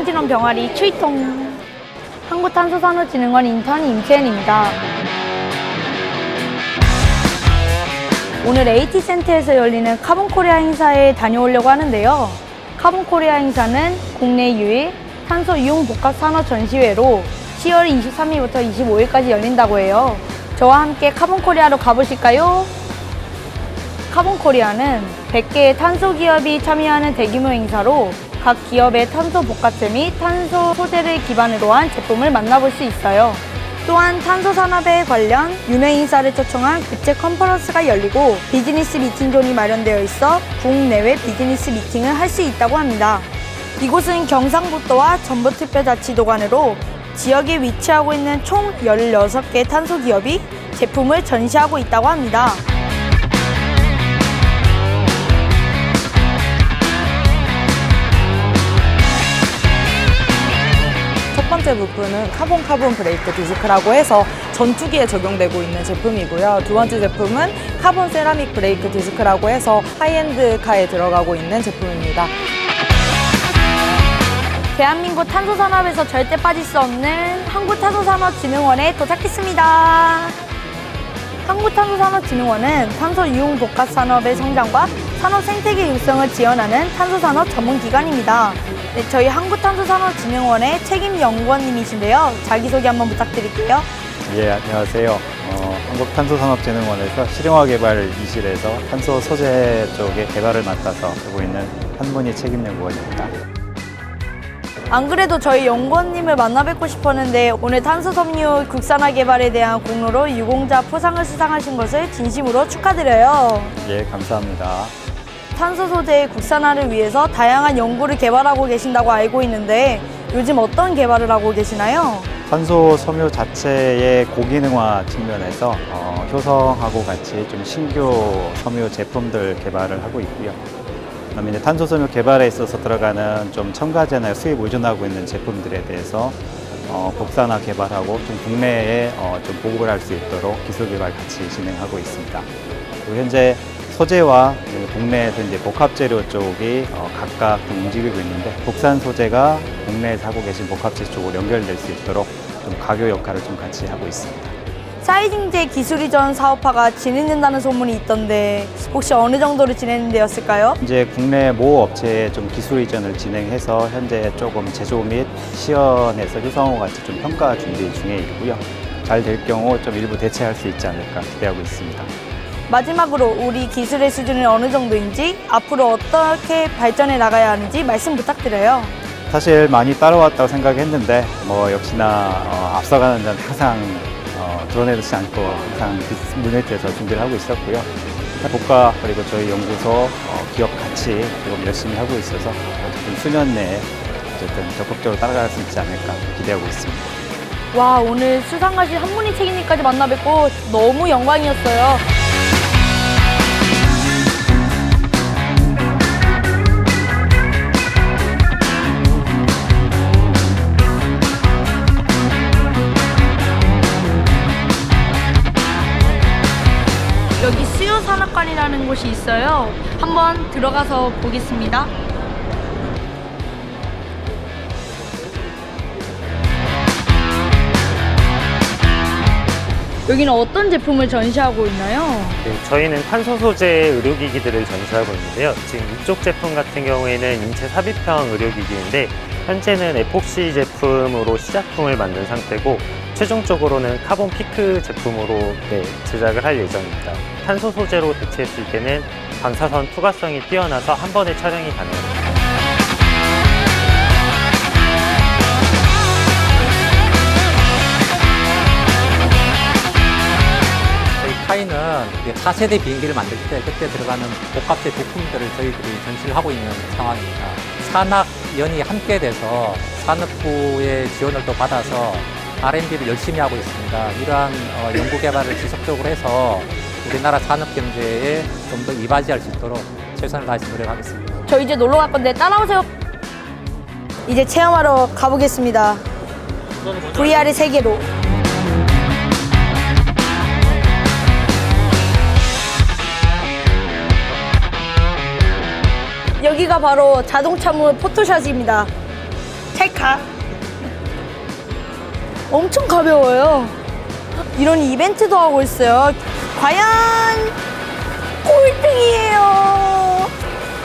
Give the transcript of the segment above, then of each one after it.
환경진흥 병아리 추이통 한국탄소산업진흥원 인턴 임채연입니다. 오늘 AT센터에서 열리는 카본코리아 행사에 다녀오려고 하는데요. 카본코리아 행사는 국내 유일 탄소 이용 복합 산업 전시회로 10월 23일부터 25일까지 열린다고 해요. 저와 함께 카본코리아로 가보실까요? 카본코리아는 100개의 탄소 기업이 참여하는 대규모 행사로 각 기업의 탄소 복합체 및 탄소 소재를 기반으로 한 제품을 만나볼 수 있어요. 또한 탄소 산업에 관련 유명 인사를 초청한 국제 컨퍼런스가 열리고 비즈니스 미팅존이 마련되어 있어 국내외 비즈니스 미팅을 할 수 있다고 합니다. 이곳은 경상북도와 전북특별자치도관으로 지역에 위치하고 있는 총 16개 탄소 기업이 제품을 전시하고 있다고 합니다. 번째 부품은 카본 카본 브레이크 디스크라고 해서 전투기에 적용되고 있는 제품이고요. 두 번째 제품은 카본 세라믹 브레이크 디스크라고 해서 하이엔드 카에 들어가고 있는 제품입니다. 대한민국 탄소 산업에서 절대 빠질 수 없는 한국탄소산업진흥원에 도착했습니다. 한국탄소산업진흥원은 탄소 유용 복합 산업의 성장과 산업 생태계 육성을 지원하는 탄소산업 전문 기관입니다. 네, 저희 한국탄소산업진흥원의 책임 연구원님이신데요. 자기소개 한번 부탁드릴게요. 예, 안녕하세요. 어, 한국탄소산업진흥원에서 실용화 개발 이실에서 탄소 소재 쪽의 개발을 맡아서 하고 있는 한문희 책임연구원입니다. 안 그래도 저희 연구원님을 만나 뵙고 싶었는데 오늘 탄소 섬유 국산화 개발에 대한 공로로 유공자 포상을 수상하신 것을 진심으로 축하드려요. 예, 감사합니다. 탄소 소재의 국산화를 위해서 다양한 연구를 개발하고 계신다고 알고 있는데 요즘 어떤 개발을 하고 계시나요? 탄소 섬유 자체의 고기능화 측면에서 어, 효성하고 같이 좀 신규 섬유 제품들 개발을 하고 있고요. 그다음에 이제 탄소 섬유 개발에 있어서 들어가는 좀 첨가제나 수입 의존하고 있는 제품들에 대해서 어, 국산화 개발하고 좀 국내에 어, 좀 보급을 할 수 있도록 기술 개발 같이 진행하고 있습니다. 그리고 현재 소재와 그 국내에서 이제 복합 재료 쪽이 어, 각각 좀 움직이고 있는데 국산 소재가 국내에서 하고 계신 복합재 쪽으로 연결될 수 있도록 좀 가교 역할을 좀 같이 하고 있습니다. 사이징제 기술 이전 사업화가 진행된다는 소문이 있던데 혹시 어느 정도로 진행되었을까요? 이제 국내 모 업체에 좀 기술 이전을 진행해서 현재 조금 제조 및 시연에서 효성호 같이 좀 평가 준비 중에 있고요. 잘 될 경우 좀 일부 대체할 수 있지 않을까 기대하고 있습니다. 마지막으로 우리 기술의 수준이 어느 정도인지 앞으로 어떻게 발전해 나가야 하는지 말씀 부탁드려요. 사실 많이 따라왔다고 생각했는데 뭐 역시나 어, 앞서가는 점 항상 어, 드러내지 않고 항상 그 문의트에서 준비를 하고 있었고요. 국가 그리고 저희 연구소 어, 기업 같이 조금 열심히 하고 있어서 어쨌든 수년 내에 어쨌든 적극적으로 따라갈 수 있지 않을까 기대하고 있습니다. 와 오늘 수상하신 한문희 책임님까지 만나 뵙고 너무 영광이었어요. 여기 수요산업관이라는 곳이 있어요. 한번 들어가서 보겠습니다. 여기는 어떤 제품을 전시하고 있나요? 네, 저희는 탄소 소재 의료기기들을 전시하고 있는데요. 지금 이쪽 제품 같은 경우에는 인체 삽입형 의료기기인데 현재는 에폭시 제품으로 시작품을 만든 상태고 최종적으로는 카본 피크 제품으로 네, 제작을 할 예정입니다. 탄소 소재로 대체했을 때는 방사선 투과성이 뛰어나서 한 번에 촬영이 가능합니다. 카이는 이제 4세대 비행기를 만들 때 그때 들어가는 복합재 부품들을 저희들이 전시를 하고 있는 상황입니다. 산학연이 함께 돼서 산업부의 지원을 또 받아서 R&D를 열심히 하고 있습니다. 이러한 어, 연구 개발을 지속적으로 해서 우리나라 산업 경제에 좀 더 이바지할 수 있도록 최선을 다해서 노력하겠습니다. 저 이제 놀러 갈 건데 따라오세요. 이제 체험하러 가보겠습니다. VR의 세계로. 여기가 바로 자동차물 포토샷입니다. 찰칵. 엄청 가벼워요. 이런 이벤트도 하고 있어요. 과연 꼴등이에요.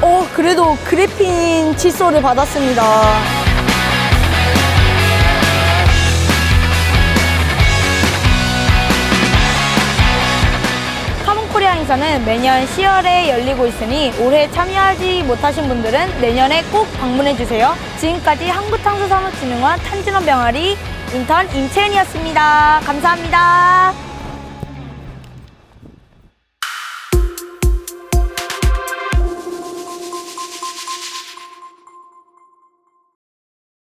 어, 그래도 그래핀 칫솔을 받았습니다. 카본 코리아 행사는 매년 10월에 열리고 있으니 올해 참여하지 못하신 분들은 내년에 꼭 방문해 주세요. 지금까지 한국탄소산업진흥원 탄진원 병아리 인턴 임채은이었습니다. 감사합니다.